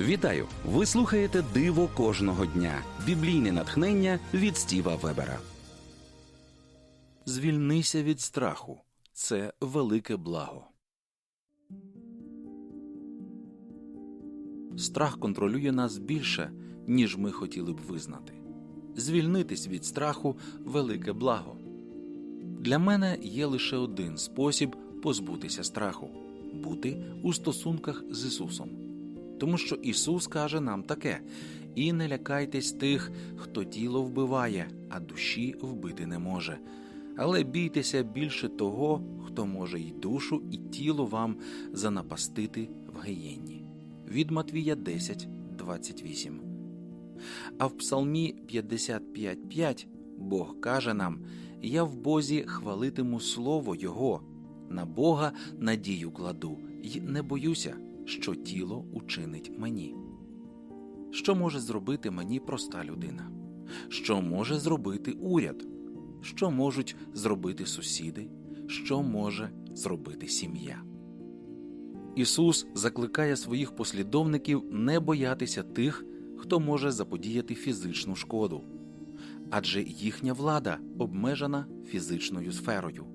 Вітаю! Ви слухаєте Диво кожного дня. Біблійне натхнення від Стіва Вебера. Звільнися від страху. Це велике благо. Страх контролює нас більше, ніж ми хотіли б визнати. Звільнитись від страху велике благо. Для мене є лише один спосіб позбутися страху бути у стосунках з Ісусом. Тому що Ісус каже нам таке: і не лякайтесь тих, хто тіло вбиває, а душі вбити не може. Але бійтеся більше того, хто може й душу, і тіло вам занапастити в геєнні. Від Матвія 10, 28. А в Псалмі 55.5 Бог каже нам: Я в Бозі хвалитиму слово Його, на Бога надію кладу, й не боюся, що тіло учинить мені. Що може зробити мені проста людина? Що може зробити уряд? Що можуть зробити сусіди? Що може зробити сім'я? Ісус закликає своїх послідовників не боятися тих, хто може заподіяти фізичну шкоду, адже їхня влада обмежена фізичною сферою.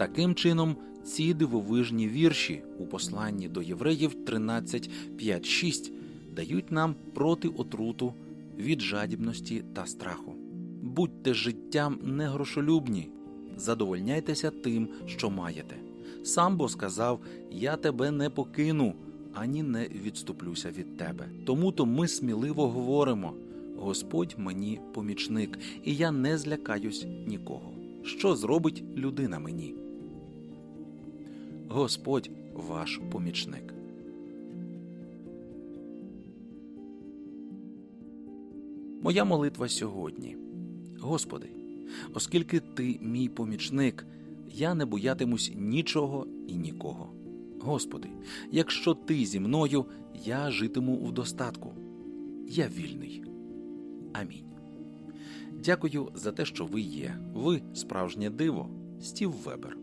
Таким чином, ці дивовижні вірші у посланні до євреїв 13.5.6 дають нам проти отруту від жадібності та страху. Будьте життям не грошолюбні, задовольняйтеся тим, що маєте. Сам бо сказав: Я тебе не покину, ані не відступлюся від тебе. Тому то ми сміливо говоримо: Господь мені помічник, і я не злякаюсь нікого. Що зробить людина мені? Господь ваш помічник. Моя молитва сьогодні. Господи, оскільки Ти мій помічник, я не боятимусь нічого і нікого. Господи, якщо Ти зі мною, я житиму в достатку. Я вільний. Амінь. Дякую за те, що ви є. Ви справжнє диво. Стів Вебер.